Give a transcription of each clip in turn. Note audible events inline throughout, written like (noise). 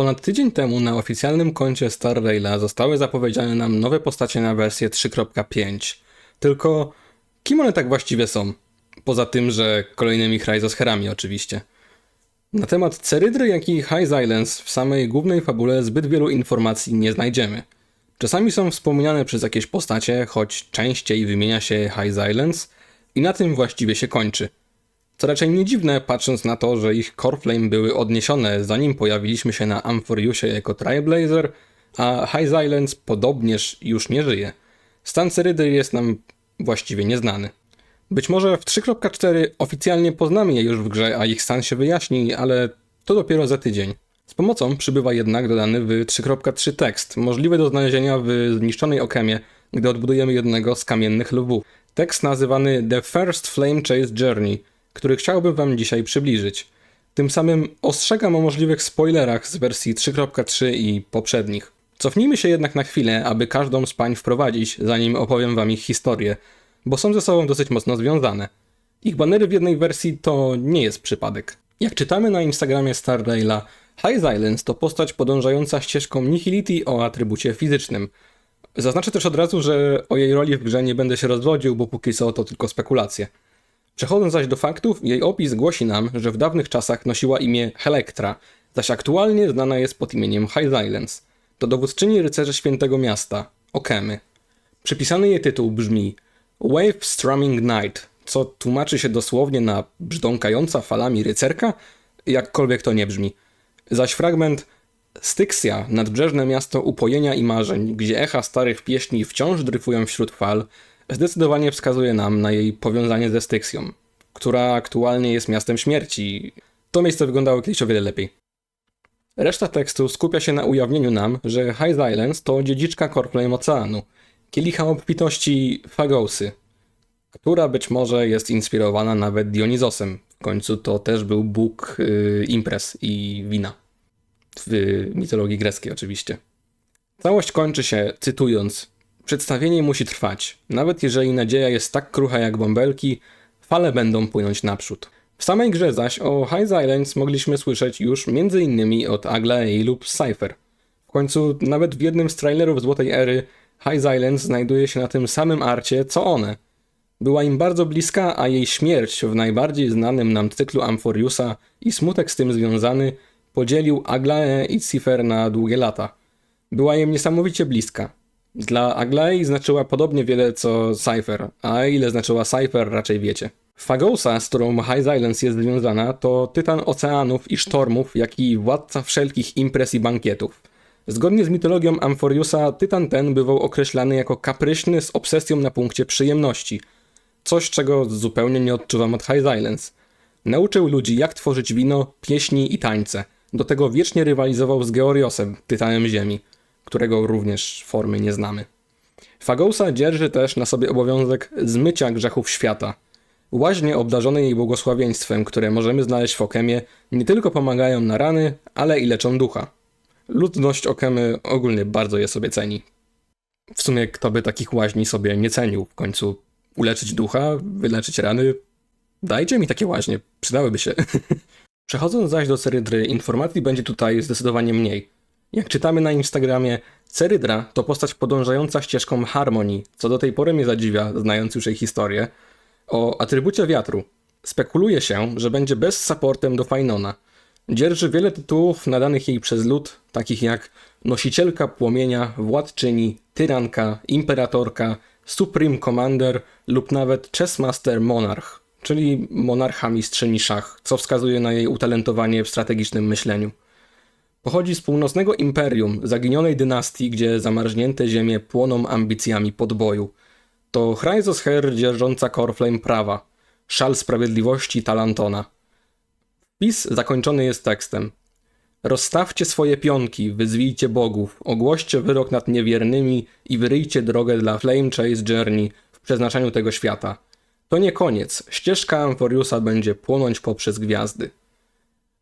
Ponad tydzień temu na oficjalnym koncie Star Raila zostały zapowiedziane nam nowe postacie na wersję 3.5. Tylko kim one tak właściwie są? Poza tym, że kolejnymi Chrysosherami oczywiście. Na temat Cerydry, jak i High Silence w samej głównej fabule zbyt wielu informacji nie znajdziemy. Czasami są wspomniane przez jakieś postacie, choć częściej wymienia się High Silence i na tym właściwie się kończy. Co raczej nie dziwne, patrząc na to, że ich core flame były odniesione zanim pojawiliśmy się na Amphoriusie jako Trailblazer, a High Silence podobnież już nie żyje. Stan Cerydry jest nam właściwie nieznany. Być może w 3.4 oficjalnie poznamy je już w grze, a ich stan się wyjaśni, ale to dopiero za tydzień. Z pomocą przybywa jednak dodany w 3.3 tekst, możliwy do znalezienia w zniszczonej okemie, gdy odbudujemy jednego z kamiennych lwów. Tekst nazywany The First Flame Chase Journey, który chciałbym wam dzisiaj przybliżyć. Tym samym ostrzegam o możliwych spoilerach z wersji 3.3 i poprzednich. Cofnijmy się jednak na chwilę, aby każdą z pań wprowadzić, zanim opowiem wam ich historię, bo są ze sobą dosyć mocno związane. Ich banery w jednej wersji to nie jest przypadek. Jak czytamy na Instagramie Stardale'a, High Silence to postać podążająca ścieżką Nihility o atrybucie fizycznym. Zaznaczę też od razu, że o jej roli w grze nie będę się rozwodził, bo póki co to tylko spekulacje. Przechodząc zaś do faktów, jej opis głosi nam, że w dawnych czasach nosiła imię Helektra, zaś aktualnie znana jest pod imieniem High Silence. To dowódczyni rycerzy świętego miasta, Okemy. Przypisany jej tytuł brzmi Wave Strumming Knight, co tłumaczy się dosłownie na brzdąkająca falami rycerka, jakkolwiek to nie brzmi. Zaś fragment Styxia, nadbrzeżne miasto upojenia i marzeń, gdzie echa starych pieśni wciąż dryfują wśród fal, zdecydowanie wskazuje nam na jej powiązanie ze Styxią, która aktualnie jest miastem śmierci. To miejsce wyglądało kiedyś o wiele lepiej. Reszta tekstu skupia się na ujawnieniu nam, że High Silence to dziedziczka Corplane Oceanu, kielicha obfitości Fagosy, która być może jest inspirowana nawet Dionizosem. W końcu to też był bóg yy, imprez i wina. W mitologii greckiej oczywiście. Całość kończy się cytując Przedstawienie musi trwać. Nawet jeżeli nadzieja jest tak krucha jak bąbelki, fale będą płynąć naprzód. W samej grze zaś o High Silence mogliśmy słyszeć już m.in. od Aglaei lub Cypher. W końcu nawet w jednym z trailerów Złotej Ery High Silence znajduje się na tym samym arcie co one. Była im bardzo bliska, a jej śmierć w najbardziej znanym nam cyklu Amphoriusa i smutek z tym związany podzielił Aglae i Cypher na długie lata. Była im niesamowicie bliska. Dla Aglai znaczyła podobnie wiele co Cypher, a ile znaczyła Cypher raczej wiecie. Fagosa, z którą High Silence jest związana, to tytan oceanów i sztormów, jak i władca wszelkich imprez i bankietów. Zgodnie z mitologią Amphoriusa, tytan ten bywał określany jako kapryśny z obsesją na punkcie przyjemności. Coś, czego zupełnie nie odczuwam od High Silence. Nauczył ludzi, jak tworzyć wino, pieśni i tańce. Do tego wiecznie rywalizował z Georiosem, tytanem ziemi którego również formy nie znamy. Fagosa dzierży też na sobie obowiązek zmycia grzechów świata. Łaźnie obdarzone jej błogosławieństwem, które możemy znaleźć w Okemie, nie tylko pomagają na rany, ale i leczą ducha. Ludność Okemy ogólnie bardzo je sobie ceni. W sumie kto by takich łaźni sobie nie cenił? W końcu uleczyć ducha, wyleczyć rany? Dajcie mi takie łaźnie, przydałyby się. (laughs) Przechodząc zaś do Cerydry, informacji będzie tutaj zdecydowanie mniej. Jak czytamy na Instagramie, Cerydra to postać podążająca ścieżką harmonii, co do tej pory mnie zadziwia, znając już jej historię. O atrybucie wiatru. Spekuluje się, że będzie bez supportem do Fainona. Dzierży wiele tytułów nadanych jej przez lud, takich jak Nosicielka Płomienia, Władczyni, Tyranka, Imperatorka, Supreme Commander lub nawet Chessmaster Monarch, czyli monarcha mistrzyni szach, co wskazuje na jej utalentowanie w strategicznym myśleniu. Pochodzi z północnego imperium, zaginionej dynastii, gdzie zamarznięte ziemie płoną ambicjami podboju. To Chrysos Her dzierżąca Corflame prawa, szal sprawiedliwości Talantona. Wpis zakończony jest tekstem. Rozstawcie swoje pionki, wyzwijcie bogów, ogłoście wyrok nad niewiernymi i wyryjcie drogę dla Flame Chase Journey w przeznaczeniu tego świata. To nie koniec, ścieżka Amphoriusa będzie płonąć poprzez gwiazdy.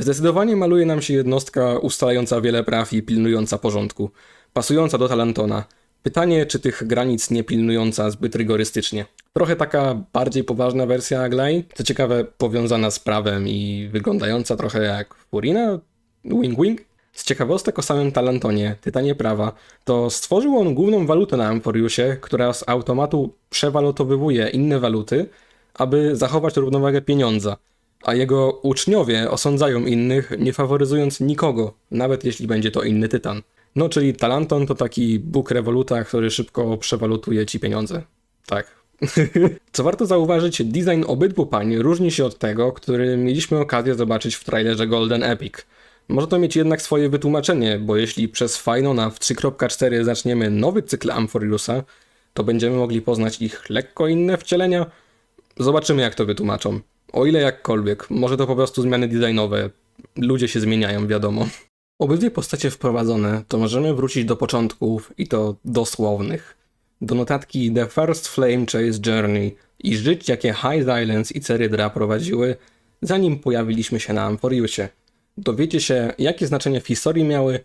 Zdecydowanie maluje nam się jednostka ustalająca wiele praw i pilnująca porządku, pasująca do Talantona. Pytanie, czy tych granic nie pilnująca zbyt rygorystycznie. Trochę taka bardziej poważna wersja Aglai, co ciekawe powiązana z prawem i wyglądająca trochę jak Furina, wing wing. Z ciekawostek o samym Talantonie, Tytanie Prawa, to stworzył on główną walutę na Emporiusie, która z automatu przewalutowywuje inne waluty, aby zachować równowagę pieniądza, a jego uczniowie osądzają innych, nie faworyzując nikogo, nawet jeśli będzie to inny Tytan. No, czyli Talanton to taki bóg rewoluta, który szybko przewalutuje ci pieniądze. Tak. (laughs) Co warto zauważyć, design obydwu pań różni się od tego, który mieliśmy okazję zobaczyć w trailerze Golden Epic. Może to mieć jednak swoje wytłumaczenie, bo jeśli przez Finona w 3.4 zaczniemy nowy cykl Amphoriusa, to będziemy mogli poznać ich lekko inne wcielenia. Zobaczymy jak to wytłumaczą. O ile jakkolwiek, może to po prostu zmiany designowe. Ludzie się zmieniają, wiadomo. Obydwie postacie wprowadzone, to możemy wrócić do początków i to dosłownych. Do notatki The First Flame Chase Journey i żyć jakie High Islands i Cerydra prowadziły, zanim pojawiliśmy się na Amphoriusie. Dowiecie się, jakie znaczenie w historii miały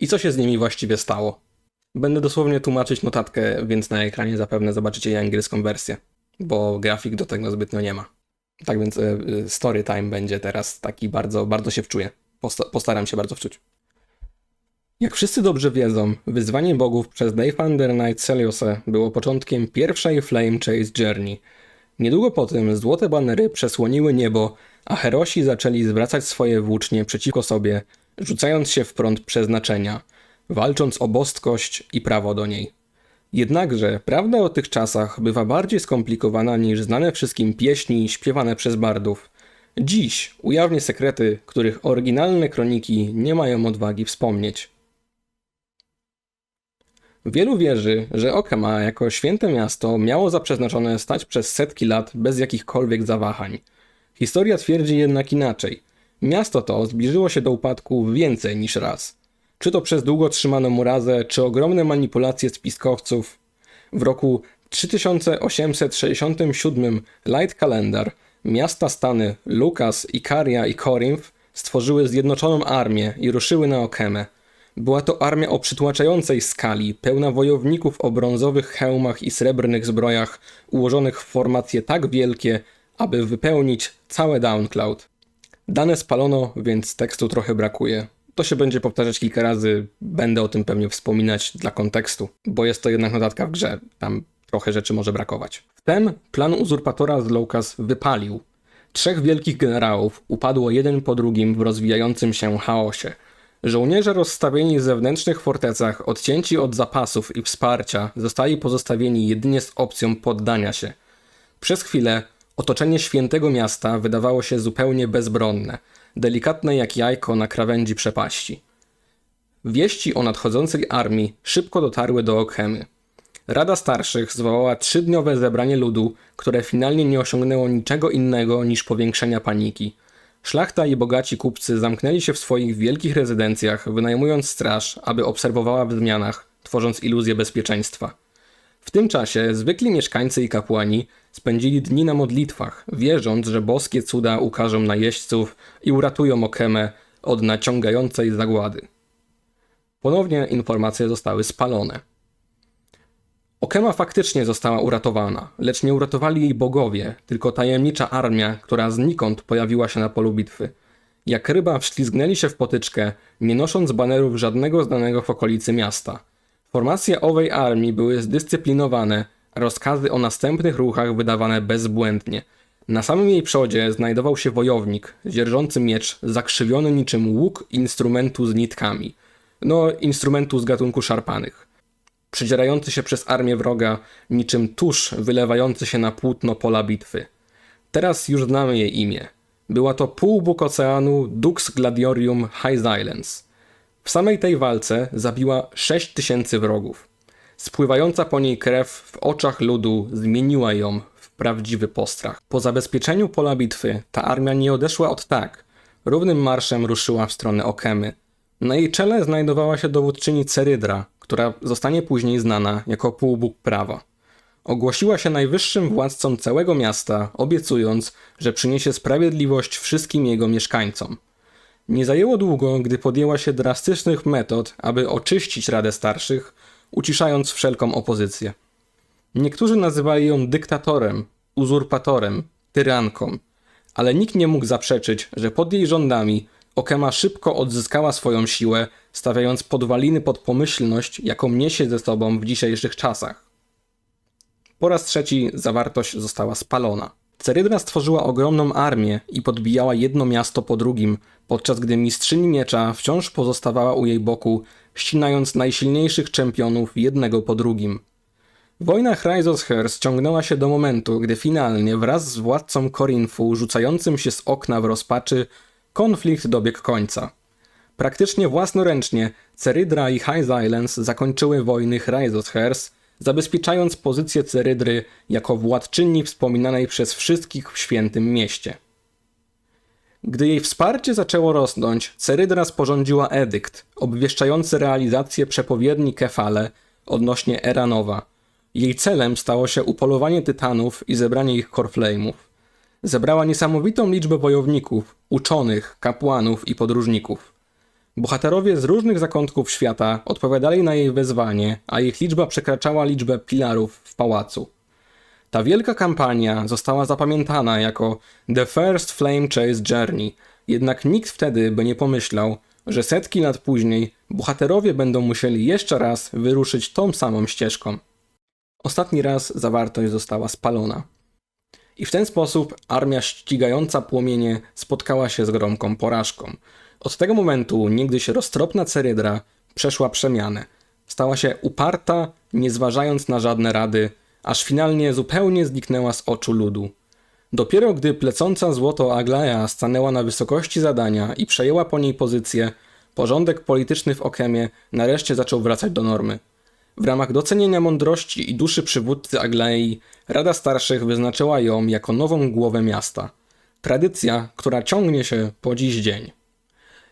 i co się z nimi właściwie stało. Będę dosłownie tłumaczyć notatkę, więc na ekranie zapewne zobaczycie jej angielską wersję, bo grafik do tego zbytnio nie ma. Tak więc e, e, story time będzie teraz taki bardzo, bardzo się wczuję. Posta- postaram się bardzo wczuć. Jak wszyscy dobrze wiedzą, wyzwanie bogów przez Daythunder Knight Celiose było początkiem pierwszej Flame Chase Journey. Niedługo po tym złote banery przesłoniły niebo, a herosi zaczęli zwracać swoje włócznie przeciwko sobie, rzucając się w prąd przeznaczenia, walcząc o bostkość i prawo do niej. Jednakże prawda o tych czasach bywa bardziej skomplikowana niż znane wszystkim pieśni śpiewane przez bardów. Dziś ujawnię sekrety, których oryginalne kroniki nie mają odwagi wspomnieć. Wielu wierzy, że Okama jako święte miasto miało za przeznaczone stać przez setki lat bez jakichkolwiek zawahań. Historia twierdzi jednak inaczej. Miasto to zbliżyło się do upadku więcej niż raz. Czy to przez długo trzymaną murazę, czy ogromne manipulacje spiskowców. W roku 3867 Light Calendar miasta stany Lukas, Ikaria i Korinth stworzyły zjednoczoną armię i ruszyły na Okemę. Była to armia o przytłaczającej skali, pełna wojowników o brązowych hełmach i srebrnych zbrojach, ułożonych w formacje tak wielkie, aby wypełnić całe Downcloud. Dane spalono, więc tekstu trochę brakuje. To się będzie powtarzać kilka razy, będę o tym pewnie wspominać dla kontekstu, bo jest to jednak notatka w grze, tam trochę rzeczy może brakować. Wtem plan uzurpatora z Loukas wypalił. Trzech wielkich generałów upadło jeden po drugim w rozwijającym się chaosie. Żołnierze rozstawieni w zewnętrznych fortecach, odcięci od zapasów i wsparcia, zostali pozostawieni jedynie z opcją poddania się. Przez chwilę otoczenie świętego miasta wydawało się zupełnie bezbronne, delikatne jak jajko na krawędzi przepaści. Wieści o nadchodzącej armii szybko dotarły do Okhemy. Rada Starszych zwołała trzydniowe zebranie ludu, które finalnie nie osiągnęło niczego innego niż powiększenia paniki. Szlachta i bogaci kupcy zamknęli się w swoich wielkich rezydencjach, wynajmując straż, aby obserwowała w zmianach, tworząc iluzję bezpieczeństwa. W tym czasie zwykli mieszkańcy i kapłani spędzili dni na modlitwach, wierząc, że boskie cuda ukażą najeźdźców i uratują Okemę od naciągającej zagłady. Ponownie informacje zostały spalone. Okema faktycznie została uratowana, lecz nie uratowali jej bogowie, tylko tajemnicza armia, która znikąd pojawiła się na polu bitwy. Jak ryba wślizgnęli się w potyczkę, nie nosząc banerów żadnego znanego w okolicy miasta. Formacje owej armii były zdyscyplinowane, rozkazy o następnych ruchach wydawane bezbłędnie. Na samym jej przodzie znajdował się wojownik, dzierżący miecz zakrzywiony niczym łuk instrumentu z nitkami. No, instrumentu z gatunku szarpanych przedzierający się przez armię wroga, niczym tusz wylewający się na płótno pola bitwy. Teraz już znamy jej imię. Była to półbóg oceanu Dux Gladiorium High Islands. W samej tej walce zabiła 6 tysięcy wrogów. Spływająca po niej krew w oczach ludu zmieniła ją w prawdziwy postrach. Po zabezpieczeniu pola bitwy ta armia nie odeszła od tak. Równym marszem ruszyła w stronę Okemy. Na jej czele znajdowała się dowódczyni Cerydra, która zostanie później znana jako półbóg prawa. Ogłosiła się najwyższym władcą całego miasta, obiecując, że przyniesie sprawiedliwość wszystkim jego mieszkańcom. Nie zajęło długo, gdy podjęła się drastycznych metod, aby oczyścić Radę Starszych, uciszając wszelką opozycję. Niektórzy nazywali ją dyktatorem, uzurpatorem, tyranką, ale nikt nie mógł zaprzeczyć, że pod jej rządami Okema szybko odzyskała swoją siłę, stawiając podwaliny pod pomyślność, jaką niesie ze sobą w dzisiejszych czasach. Po raz trzeci zawartość została spalona. Cerydra stworzyła ogromną armię i podbijała jedno miasto po drugim, podczas gdy mistrzyni miecza wciąż pozostawała u jej boku, ścinając najsilniejszych czempionów jednego po drugim. Wojna Chrysos Hers ciągnęła się do momentu, gdy finalnie wraz z władcą Korinfu rzucającym się z okna w rozpaczy, konflikt dobiegł końca. Praktycznie własnoręcznie Cerydra i High Islands zakończyły wojny Chrysos Hers, zabezpieczając pozycję Cerydry jako władczyni wspominanej przez wszystkich w świętym mieście. Gdy jej wsparcie zaczęło rosnąć, Cerydra sporządziła edykt obwieszczający realizację przepowiedni Kefale odnośnie Eranowa. Jej celem stało się upolowanie tytanów i zebranie ich korflejmów. Zebrała niesamowitą liczbę wojowników, uczonych, kapłanów i podróżników. Bohaterowie z różnych zakątków świata odpowiadali na jej wezwanie, a ich liczba przekraczała liczbę pilarów w pałacu. Ta wielka kampania została zapamiętana jako The First Flame Chase Journey, jednak nikt wtedy by nie pomyślał, że setki lat później bohaterowie będą musieli jeszcze raz wyruszyć tą samą ścieżką. Ostatni raz zawartość została spalona. I w ten sposób armia ścigająca płomienie spotkała się z gromką porażką. Od tego momentu niegdyś roztropna Cerydra przeszła przemianę. Stała się uparta, nie zważając na żadne rady, aż finalnie zupełnie zniknęła z oczu ludu. Dopiero gdy plecąca złoto Aglaja stanęła na wysokości zadania i przejęła po niej pozycję, porządek polityczny w Okemie nareszcie zaczął wracać do normy. W ramach docenienia mądrości i duszy przywódcy Aglei, Rada Starszych wyznaczyła ją jako nową głowę miasta. Tradycja, która ciągnie się po dziś dzień.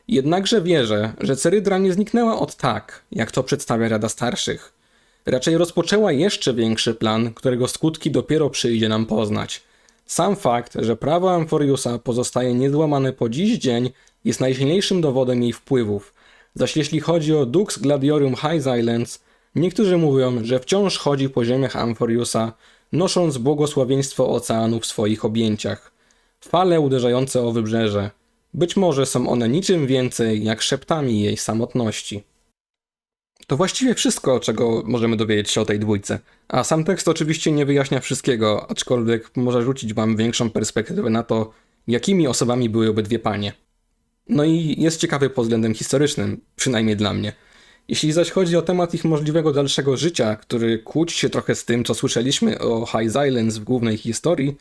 Jednakże wierzę, że Cerydra nie zniknęła od tak, jak to przedstawia Rada Starszych. Raczej rozpoczęła jeszcze większy plan, którego skutki dopiero przyjdzie nam poznać. Sam fakt, że prawo Amphoriusa pozostaje niezłamane po dziś dzień, jest najsilniejszym dowodem jej wpływów. Zaś jeśli chodzi o Dux Gladiorium High Islands, niektórzy mówią, że wciąż chodzi po ziemiach Amphoriusa, nosząc błogosławieństwo oceanu w swoich objęciach. Fale uderzające o wybrzeże. Być może są one niczym więcej jak szeptami jej samotności. To właściwie wszystko, czego możemy dowiedzieć się o tej dwójce. A sam tekst oczywiście nie wyjaśnia wszystkiego, aczkolwiek może rzucić wam większą perspektywę na to, jakimi osobami były obydwie panie. No i jest ciekawy pod względem historycznym, przynajmniej dla mnie. Jeśli zaś chodzi o temat ich możliwego dalszego życia, który kłóci się trochę z tym, co słyszeliśmy o High Islands w głównej historii,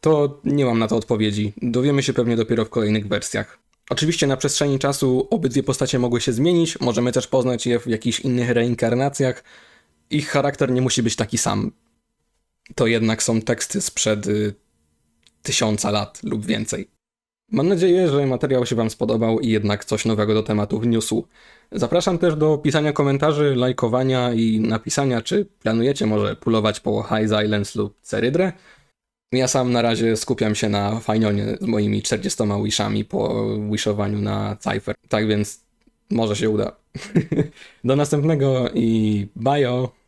to nie mam na to odpowiedzi. Dowiemy się pewnie dopiero w kolejnych wersjach. Oczywiście na przestrzeni czasu obydwie postacie mogły się zmienić, możemy też poznać je w jakichś innych reinkarnacjach. Ich charakter nie musi być taki sam. To jednak są teksty sprzed y, tysiąca lat lub więcej. Mam nadzieję, że materiał się Wam spodobał i jednak coś nowego do tematu wniósł. Zapraszam też do pisania komentarzy, lajkowania i napisania, czy planujecie może pulować po High Islands lub Cerydrę. Ja sam na razie skupiam się na Fajnonie z moimi 40 wishami po wishowaniu na Cypher. Tak więc może się uda. (laughs) Do następnego i bye!